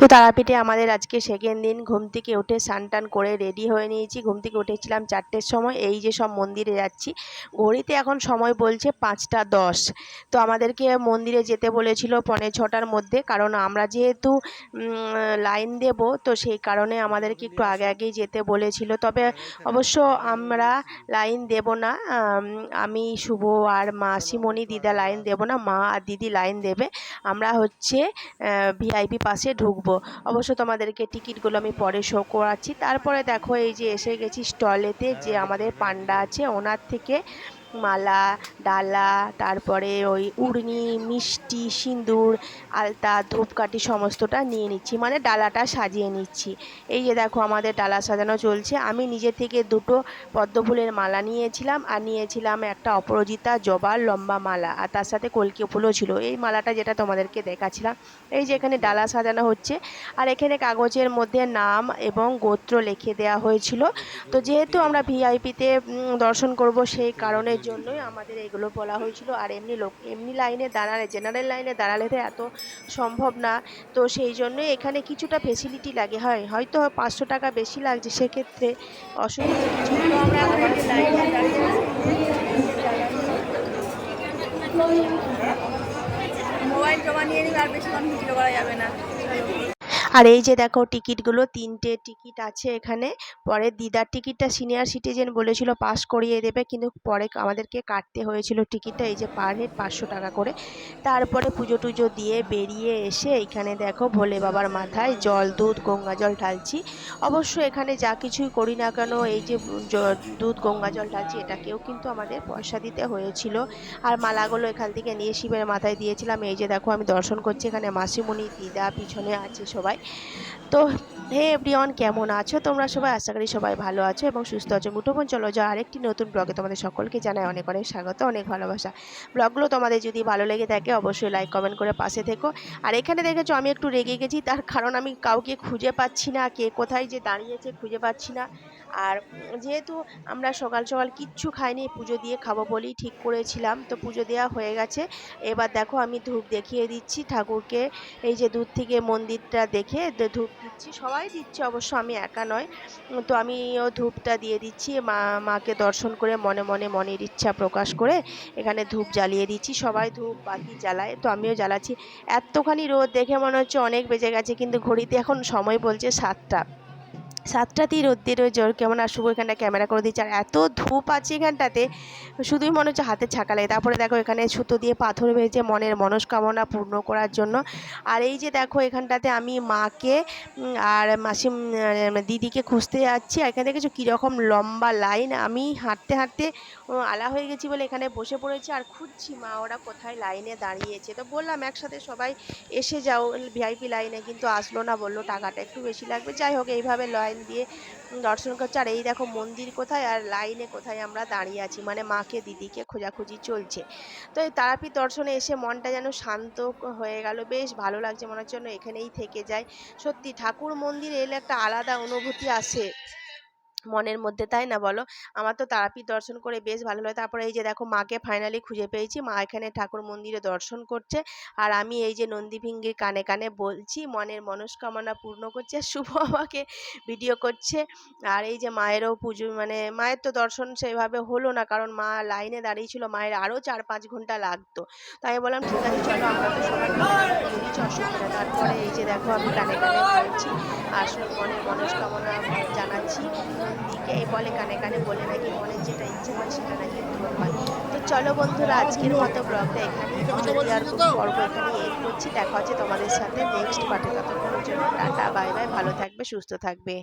তো তারাপীঠে আমাদের আজকে সেকেন্ড দিন। ঘুম থেকে উঠে স্নান করে রেডি হয়ে নিয়েছি। ঘুম থেকে উঠেছিলাম চারটের সময়। এই যে সব মন্দিরে যাচ্ছি। ঘড়িতে এখন সময় বলছে পাঁচটা দশ। তো আমাদেরকে মন্দিরে যেতে বলেছিল পৌনে ছটার মধ্যে। কারণ আমরা যেহেতু লাইন দেব, তো সেই কারণে আমাদেরকে একটু আগে আগেই যেতে বলেছিল। তবে অবশ্য আমরা লাইন দেব না। আমি শুভ আর মাসিমণি দিদা লাইন দেব না। মা আর দিদি লাইন দেবে। আমরা হচ্ছে ভিআইপি পাশে ঢুকবো। অবশ্য তোমাদেরকে টিকিটগুলো আমি পরে শো করাচ্ছি। তারপরে দেখো, এই যে এসে গেছি স্টলেতে যে আমাদের পান্ডা আছে, ওনার থেকে মালা, ডালা, তারপরে ওই উড়নি, মিষ্টি, সিঁদুর, আলতা, ধূপকাঠি সমস্তটা নিয়ে নিচ্ছি মানে ডালাটা সাজিয়ে নিচ্ছি। এই যে দেখো আমাদের ডালা সাজানো চলছে। আমি নিজে থেকে দুটো পদ্ম ফুলের মালা নিয়েছিলাম আর নিয়েছিলাম একটা অপরাজিতা জবার লম্বা মালা আর তার সাথে কলকি ফুলও ছিল। এই মালাটা যেটা তোমাদেরকে দেখাচ্ছিলাম, এই যে এখানে ডালা সাজানো হচ্ছে আর এখানে কাগজের মধ্যে নাম এবং গোত্র লিখে দেওয়া হয়েছিল। তো যেহেতু আমরা ভিআইপিতে দর্শন করব সেই কারণের জন্যই আমাদের এগুলো বলা হয়েছিল। আর এমনি লোক, এমনি লাইনে দাঁড়ালে জেনারেল লাইনে দাঁড়ালে তো এত সম্ভব না। তো সেই জন্যই এখানে কিছুটা ফেসিলিটি লাগে। হয়, হয়তো পাঁচশো টাকা বেশি লাগছে সেক্ষেত্রে অসুবিধা মোবাইল জমা নিয়ে আর বেশিক্ষণ ভিডিও করা যাবে না। আর এই যে দেখো টিকিটগুলো, তিনটে টিকিট আছে এখানে। পরে দিদার টিকিটটা সিনিয়র সিটিজেন বলেছিল পাস করিয়ে দেবে, কিন্তু পরে আমাদেরকে কাটতে হয়েছিল টিকিটটা, এই যে পার হেড পাঁচশো টাকা করে। তারপরে পুজো টুজো দিয়ে বেরিয়ে এসে এইখানে দেখো ভোলে বাবার মাথায় জল, দুধ, গঙ্গা জল ঢালছি। অবশ্য এখানে যা কিছুই করি না কেন, এই যে দুধ, গঙ্গা জল ঢালছি, এটাকেও কিন্তু আমাদের পয়সা দিতে হয়েছিল। আর মালাগুলো এখান থেকে নিয়ে শিবের মাথায় দিয়েছিলাম। এই যে দেখো আমি দর্শন করছি এখানে মাসিমণি, দিদা, পিছনে আছে সবাই। তো, হে এভরিওয়ান, কেমন আছো? তোমরা সবাই আশা করি সবাই ভালো আছো এবং সুস্থ আছো। মুঠোফোন চলো যা আরেকটি নতুন ব্লগে তোমাদের সকলকে জানাই অনেক অনেক স্বাগত, অনেক ভালোবাসা। ব্লগগুলো তোমাদের যদি ভালো লেগে থাকে, অবশ্যই লাইক কমেন্ট করে পাশে থেকো। আর এখানে দেখেছ, আমি একটু রেগে গেছি, তার কারণ আমি কাউকে খুঁজে পাচ্ছি না, কে কোথায় যে দাঁড়িয়েছে খুঁজে পাচ্ছি না। আর যেহেতু আমরা সকাল সকাল কিচ্ছু খাইনি, পুজো দিয়ে খাব বলেই ঠিক করেছিলাম, তো পুজো দেওয়া হয়ে গেছে। এবার দেখো আমি ধূপ দেখিয়ে দিচ্ছি ঠাকুরকে। এই যে দূর থেকে মন্দিরটা দেখে ধূপ দিচ্ছি। সবাই দিচ্ছে অবশ্য, আমি একা নয়। তো আমিও ধূপটা দিয়ে দিচ্ছি। মা, মাকে দর্শন করে মনে মনে মনের ইচ্ছা প্রকাশ করে এখানে ধূপ জ্বালিয়ে দিচ্ছি। সবাই ধূপ বাতি জ্বালায়, তো আমিও জ্বালাচ্ছি। এতখানি রোদ দেখে মনে হচ্ছে অনেক বেজে গেছে, কিন্তু ঘড়িতে এখন সময় বলছে সাতটা। সাতটাতেই রোদ্রের জোর কেমন আর শুভ এখানটা ক্যামেরা করে দিচ্ছে। আর এত ধূপ আছে এখানটাতে, শুধুই মনে হচ্ছে হাতে ছাকা লাগে। তারপরে দেখো এখানে সুতো দিয়ে পাথর ভেজে মনের মনস্কামনা পূর্ণ করার জন্য। আর এই যে দেখো এখানটাতে আমি মাকে আর মাসি দিদিকে খুঁজতে যাচ্ছি। আর এখানে দেখেছ কীরকম লম্বা লাইন, আমি হাঁটতে হাঁটতে আলা হয়ে গেছি বলে এখানে বসে পড়েছি। আর খুঁজছি, মা, ওরা কোথায় লাইনে দাঁড়িয়েছে? তো বললাম, একসাথে সবাই এসে যাও, ভিআইপি লাইনে। কিন্তু আসলো না, বলল, টাকাটা একটু বেশি লাগবে। যাই হোক, এইভাবে লাইন দিয়ে দর্শন করছে। আর এই দেখো মন্দির কোথায় আর লাইনে কোথায় আমরা দাঁড়িয়ে আছি। মানে মাকে, দিদিকে খোঁজাখুঁজি চলছে। তো এই তারাপীঠ দর্শনে এসে মনটা যেন শান্ত হয়ে গেল। বেশ ভালো লাগছে মনে হচ্ছে এখানেই থেকে যায়। সত্যি ঠাকুর মন্দিরে এলে একটা আলাদা অনুভূতি আসে। মনের মধ্যে, তাই না বলো? আমার তো তারাপীঠ দর্শন করে বেশ ভালো লাগে। তারপরে এই যে দেখো, মাকে ফাইনালি খুঁজে পেয়েছি। মা এখানে ঠাকুর মন্দিরে দর্শন করছে। আর আমি এই যে নন্দীভিঙ্গির কানে কানে বলছি, মনের মনস্কামনা পূর্ণ করছে। শুভ আমাকে ভিডিও করছে। আর এই যে মায়েরও পুজো মানে মায়ের তো দর্শন সেভাবে হলো না, কারণ মা লাইনে দাঁড়িয়েছিল মায়ের আরও চার পাঁচ ঘণ্টা লাগতো। তাই বললাম, ঠিক আছে, চলো আমরা তো সবাই। তারপরে এই যে দেখো, আমি কানে কানে বলছি, আর মনের মনস্কামনা জানাচ্ছি। এই বলে কানে কানে বলে নাকি মনের যেটা ইচ্ছে হয় সেটা নাকি পূরণ হয় তো চলো বন্ধুরা, আজকের মতো ব্লগটা আর পর্ব এখানে এড করছি। দেখা হচ্ছে তোমাদের সাথে নেক্সট পার্টে ততক্ষণের জন্য টাটা বাই বাই ভালো থাকবে, সুস্থ থাকবে।